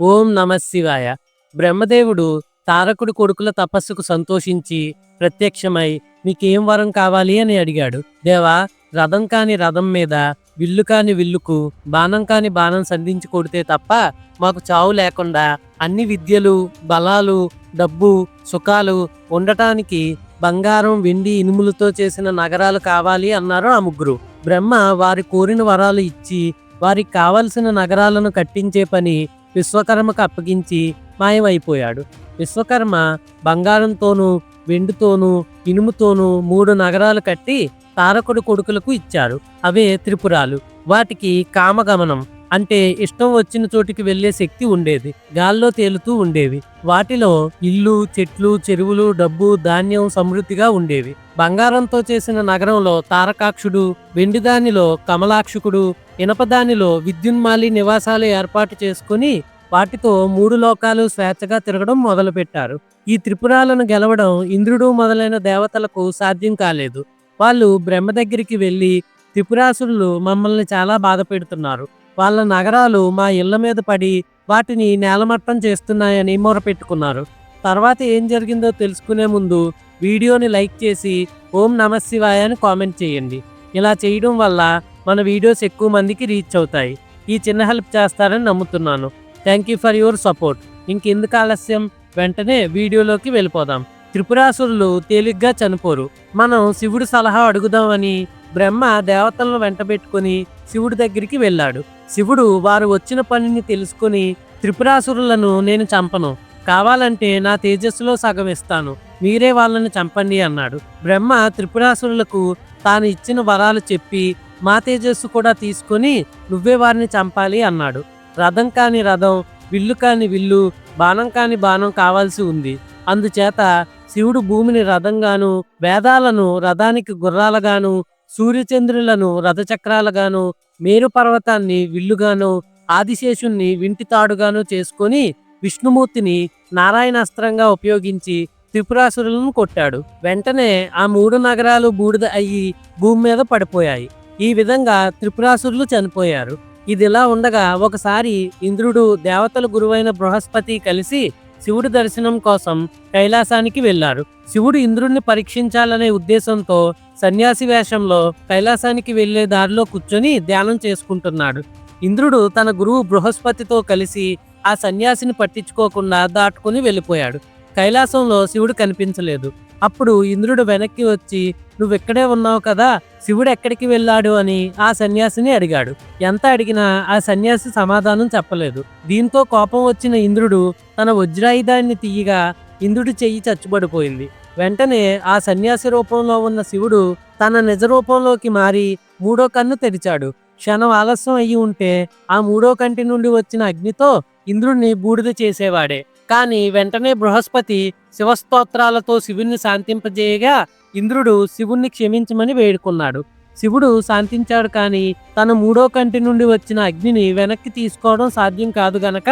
ఓం నమ శివాయ. బ్రహ్మదేవుడు తారకుడి కొడుకుల తపస్సుకు సంతోషించి ప్రత్యక్షమై మీకేం వరం కావాలి? అని అడిగాడు. దేవా రథం కాని రథం మీద విల్లు కాని విల్లుకు బాణం కాని బాణం సంధించి కొడితే తప్ప మాకు చావు లేకుండా అన్ని విద్యలు బలాలు డబ్బు సుఖాలు ఉండటానికి బంగారం వెండి ఇనుములతో చేసిన నగరాలు కావాలి అన్నారు ఆ ముగ్గురు. బ్రహ్మ వారి కోరిన వరాలు ఇచ్చి వారికి కావలసిన నగరాలను కట్టించే పని విశ్వకర్మకు అప్పగించి మాయమైపోయాడు. విశ్వకర్మ బంగారంతోనూ వెండితోనూ ఇనుముతోనూ మూడు నగరాలు కట్టి తారకుడు కొడుకులకు ఇచ్చారు. అవే త్రిపురాలు. వాటికి కామగమనం. అంటే ఇష్టం వచ్చిన చోటికి వెళ్ళే శక్తి ఉండేది. గాల్లో తేలుతూ ఉండేవి. వాటిలో ఇల్లు చెట్లు చెరువులు డబ్బు ధాన్యం సమృద్ధిగా ఉండేవి. బంగారంతో చేసిన నగరంలో తారకాక్షుడు వెండిదానిలో కమలాక్షకుడు ఇనపదానిలో విద్యున్మాలి నివాసాలు ఏర్పాటు చేసుకుని వాటితో మూడు లోకాలు స్వేచ్ఛగా తిరగడం మొదలుపెట్టారు. ఈ త్రిపురాలను గెలవడం ఇంద్రుడు మొదలైన దేవతలకు సాధ్యం కాలేదు. వాళ్ళు బ్రహ్మ దగ్గరికి వెళ్ళి త్రిపురాసురులు మమ్మల్ని చాలా బాధ పెడుతున్నారు. వాళ్ళ నగరాలు మా ఇళ్ళ మీద పడి వాటిని నేలమట్టం చేస్తున్నాయని మొరపెట్టుకున్నారు. తర్వాత ఏం జరిగిందో తెలుసుకునే ముందు వీడియోని లైక్ చేసి ఓం నమశివాయ అని కామెంట్ చేయండి. ఇలా చేయడం వల్ల మన వీడియోస్ ఎక్కువ మందికి రీచ్ అవుతాయి. ఈ చిన్న హెల్ప్ చేస్తారని నమ్ముతున్నాను. Thank you for your support. ఇంకెందుకు ఆలస్యం? వెంటనే వీడియోలోకి వెళ్ళిపోదాం. త్రిపురాసురులు తేలిగ్గా చనిపోరు. మనం శివుడు సలహా అడుగుదామని బ్రహ్మ దేవతలను వెంటబెట్టుకుని శివుడి దగ్గరికి వెళ్ళాడు. శివుడు వారు వచ్చిన పనిని తెలుసుకుని త్రిపురాసురులను నేను చంపను. కావాలంటే నా తేజస్సులో సగం ఇస్తాను. మీరే వాళ్ళని చంపండి అన్నాడు. బ్రహ్మ త్రిపురాసురులకు తాను ఇచ్చిన వరాలు చెప్పి మా తేజస్సు కూడా తీసుకొని నువ్వే వారిని చంపాలి అన్నాడు. రథం కాని రథం విల్లు కాని విల్లు బాణం కాని బాణం కావాల్సి ఉంది. అందుచేత శివుడు భూమిని రథంగాను వేదాలను రథానికి గుర్రాలుగాను సూర్యచంద్రులను రథచక్రాలుగాను మేరు పర్వతాన్ని విల్లుగాను ఆదిశేషుణ్ణి వింటితాడుగాను చేసుకొని విష్ణుమూర్తిని నారాయణాస్త్రంగా ఉపయోగించి త్రిపురాసురులను కొట్టాడు. వెంటనే ఆ మూడు నగరాలు బూడిద అయ్యి భూమి మీద పడిపోయాయి. ఈ విధంగా త్రిపురాసురులు చనిపోయారు. ఇదిలా ఉండగా ఒకసారి ఇంద్రుడు దేవతల గురువైన బృహస్పతి కలిసి శివుడి దర్శనం కోసం కైలాసానికి వెళ్ళారు శివుడు ఇంద్రుణ్ణి పరీక్షించాలనే ఉద్దేశంతో సన్యాసి వేషంలో కైలాసానికి వెళ్ళే దారిలో కూర్చొని ధ్యానం చేసుకుంటున్నాడు. ఇంద్రుడు తన గురువు బృహస్పతితో కలిసి ఆ సన్యాసిని పట్టించుకోకుండా దాటుకుని వెళ్ళిపోయాడు. కైలాసంలో శివుడు కనిపించలేదు. అప్పుడు ఇంద్రుడు వెనక్కి వచ్చి నువ్వెక్కడే ఉన్నావు కదా? శివుడు ఎక్కడికి వెళ్ళాడు? అని ఆ సన్యాసిని అడిగాడు. ఎంత అడిగినా ఆ సన్యాసి సమాధానం చెప్పలేదు. దీంతో కోపం వచ్చిన ఇంద్రుడు తన వజ్రాయుధాన్ని తీయగా ఇంద్రుడి చెయ్యి చచ్చుబడిపోయింది. వెంటనే ఆ సన్యాసి రూపంలో ఉన్న శివుడు తన నిజ రూపంలోకి మారి మూడో కన్ను తెరిచాడు. క్షణం ఆలస్యం అయ్యి ఉంటే ఆ మూడో కంటి నుండి వచ్చిన అగ్నితో ఇంద్రుణ్ణి బూడిద చేసేవాడే. కానీ వెంటనే బృహస్పతి శివస్తోత్రాలతో శివుణ్ణి శాంతింపజేయగా ఇంద్రుడు శివుణ్ణి క్షమించమని వేడుకున్నాడు. శివుడు శాంతించాడు కానీ తన మూడో కంటి నుండి వచ్చిన అగ్నిని వెనక్కి తీసుకోవడం సాధ్యం కాదు గనక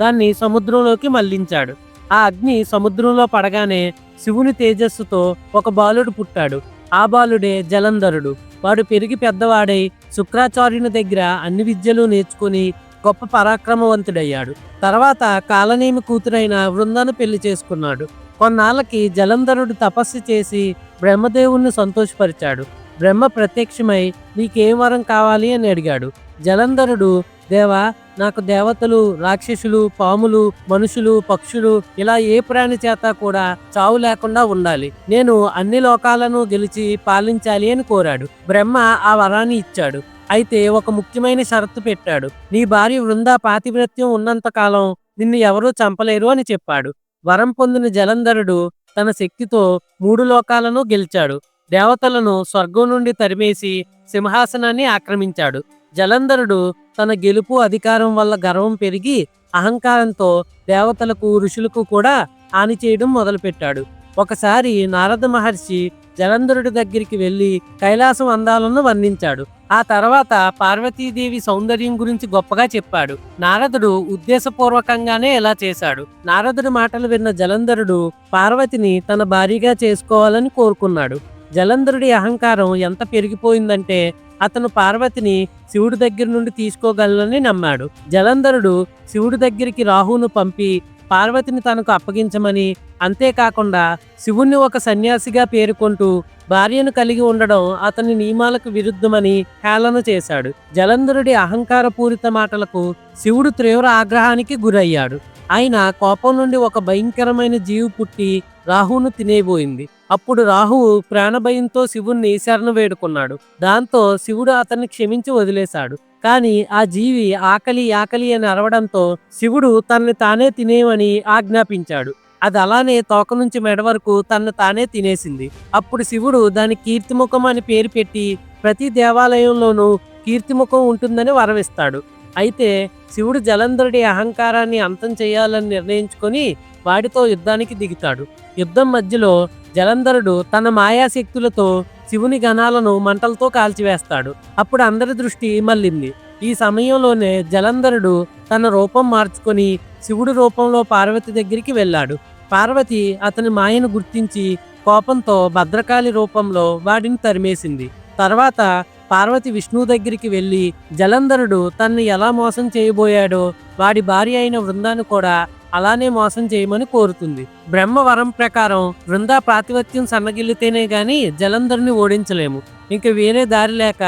దాన్ని సముద్రంలోకి మళ్ళించాడు. ఆ అగ్ని సముద్రంలో పడగానే శివుని తేజస్సుతో ఒక బాలుడు పుట్టాడు. ఆ బాలుడే జలంధరుడు. వాడు పెరిగి పెద్దవాడై శుక్రాచార్యుని దగ్గర అన్ని విద్యలు నేర్చుకుని గొప్ప పరాక్రమవంతుడయ్యాడు. తర్వాత కాలనేమి కూతురైన వృందాను పెళ్ళి చేసుకున్నాడు. కొన్నాళ్ళకి జలంధరుడు తపస్సు చేసి బ్రహ్మదేవుణ్ణి సంతోషపరిచాడు. బ్రహ్మ ప్రత్యక్షమై నీకేం వరం కావాలి? అని అడిగాడు. జలంధరుడు. దేవా నాకు దేవతలు రాక్షసులు పాములు మనుషులు పక్షులు ఇలా ఏ ప్రాణి చేత కూడా చావు లేకుండా ఉండాలి. నేను అన్ని లోకాలను గెలిచి పాలించాలి అని కోరాడు. బ్రహ్మ ఆ వరాన్ని ఇచ్చాడు. అయితే ఒక ముఖ్యమైన షరతు పెట్టాడు. నీ భార్య వృంద పాతివ్రత్యం ఉన్నంతకాలం నిన్ను ఎవరూ చంపలేరు అని చెప్పాడు. వరం పొందిన జలంధరుడు తన శక్తితో మూడు లోకాలను గెలిచాడు. దేవతలను స్వర్గం నుండి తరిమేసి సింహాసనాన్ని ఆక్రమించాడు. జలంధరుడు తన గెలుపు అధికారం వల్ల గర్వం పెరిగి అహంకారంతో దేవతలకు ఋషులకు కూడా హాని చేయడం మొదలుపెట్టాడు. ఒకసారి నారద మహర్షి జలంధరుడి దగ్గరికి వెళ్ళి కైలాసం అందాలను వర్ణించాడు. ఆ తర్వాత పార్వతీదేవి సౌందర్యం గురించి గొప్పగా చెప్పాడు. నారదుడు ఉద్దేశపూర్వకంగానే ఇలా చేశాడు. నారదుడి మాటలు విన్న జలంధరుడు పార్వతిని తన భార్యగా చేసుకోవాలని కోరుకున్నాడు. జలంధరుడి అహంకారం ఎంత పెరిగిపోయిందంటే అతను పార్వతిని శివుడి దగ్గర నుండి తీసుకోగలని నమ్మాడు. జలంధరుడు శివుడి దగ్గరికి రాహును పంపి పార్వతిని తనకు అప్పగించమని అంతేకాకుండా శివుణ్ణి ఒక సన్యాసిగా పేర్కొంటూ భార్యను కలిగి ఉండడం అతని నియమాలకు విరుద్ధమని హేళన చేశాడు. జలంధరుడి అహంకారపూరిత మాటలకు శివుడు తీవ్ర ఆగ్రహానికి గురయ్యాడు. ఆయన కోపం నుండి ఒక భయంకరమైన జీవి పుట్టి రాహును తినేబోయింది. అప్పుడు రాహువు ప్రాణభయంతో శివుణ్ణి శరణు వేడుకున్నాడు. దాంతో శివుడు అతన్ని క్షమించి వదిలేశాడు. కానీ ఆ జీవి ఆకలి ఆకలి అని అరవడంతో శివుడు తనని తానే తినేయమని ఆజ్ఞాపించాడు. అది అలానే తోక నుంచి మెడ వరకు తన్ను తానే తినేసింది. అప్పుడు శివుడు దాని కీర్తిముఖం అని పేరు పెట్టి ప్రతి దేవాలయంలోనూ కీర్తిముఖం ఉంటుందని వరవిస్తాడు అయితే శివుడు జలంధరుడి అహంకారాన్ని అంతం చేయాలని నిర్ణయించుకొని వాడితో యుద్ధానికి దిగుతాడు. యుద్ధం మధ్యలో జలంధరుడు తన మాయాశక్తులతో శివుని గణాలను మంటలతో కాల్చివేస్తాడు. అప్పుడు అందరి దృష్టి మళ్ళింది. ఈ సమయంలోనే జలంధరుడు తన రూపం మార్చుకొని శివుడి రూపంలో పార్వతి దగ్గరికి వెళ్ళాడు. పార్వతి అతని మాయను గుర్తించి కోపంతో భద్రకాళి రూపంలో వాడిని తరిమేసింది. తర్వాత పార్వతి విష్ణు దగ్గరికి వెళ్ళి జలంధరుడు తన్ని ఎలా మోసం చేయబోయాడో వాడి భార్య అయిన వృందాన్ని కూడా అలానే మోసం చేయమని కోరుతుంది. బ్రహ్మ వరం ప్రకారం వృందా ప్రాతిపత్యం సన్నగిల్లితేనే గాని జలంధరుని ఓడించలేము. ఇంక వేరే దారి లేక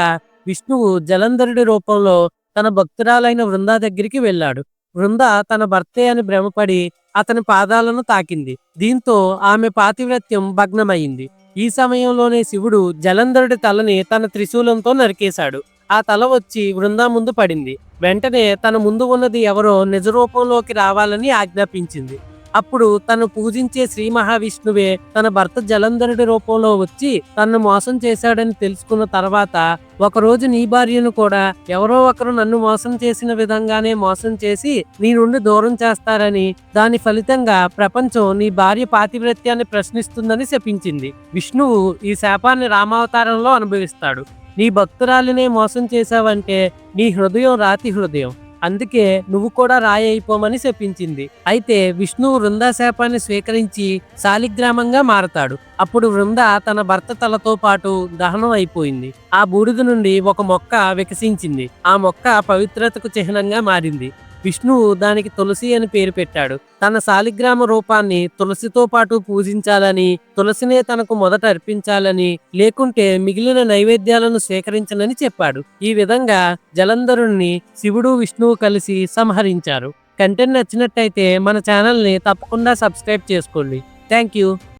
విష్ణువు జలంధరుడి రూపంలో తన భక్తురాలైన వృందా దగ్గరికి వెళ్ళాడు. వృంద తన భర్తే అని భ్రమపడి అతని పాదాలను తాకింది. దీంతో ఆమె పాతివ్రత్యం భగ్నమైంది ఈ సమయంలోనే శివుడు జలంధరుడి తలని తన త్రిశూలంతో నరికేశాడు. ఆ తల వచ్చి వృందా ముందు పడింది. వెంటనే తన ముందు ఉన్నది ఎవరో నిజ రూపంలోకి రావాలని ఆజ్ఞాపించింది. అప్పుడు తను పూజించే శ్రీ మహావిష్ణువే తన భర్త జలంధరుడి రూపంలో వచ్చి తనను మోసం చేశాడని తెలుసుకున్న తర్వాత ఒకరోజు నీ భార్యను కూడా ఎవరో ఒకరు నన్ను మోసం చేసిన విధంగానే మోసం చేసి నీ నుండి దూరం చేస్తారని దాని ఫలితంగా ప్రపంచం నీ భార్య పాతివ్రత్యాన్ని ప్రశ్నిస్తుందని శపించింది. విష్ణువు ఈ శాపాన్ని రామావతారంలో అనుభవిస్తాడు. నీ భక్తురాలినే మోసం చేశావంటే నీ హృదయం రాతి హృదయం. అందుకే నువ్వు కూడా రాయి అయిపోమని శపించింది. అయితే విష్ణువు వృందా శాపాన్ని స్వీకరించి శాలిగ్రామంగా మారతాడు. అప్పుడు వృంద తన భర్త తలతో పాటు దహనం అయిపోయింది. ఆ బూడిద నుండి ఒక మొక్క వికసించింది. ఆ మొక్క పవిత్రతకు చిహ్నంగా మారింది. విష్ణువు దానికి తులసి అని పేరు పెట్టాడు. తన శాలిగ్రామ రూపాన్ని తులసితో పాటు పూజించాలని తులసినే తనకు మొదట అర్పించాలని లేకుంటే మిగిలిన నైవేద్యాలను స్వీకరించనని చెప్పాడు. ఈ విధంగా జలంధరుణ్ణి శివుడు విష్ణువు కలిసి సంహరించారు. కంటెంట్ నచ్చినట్టయితే మన ఛానల్ని తప్పకుండా సబ్స్క్రైబ్ చేసుకోండి. Thank you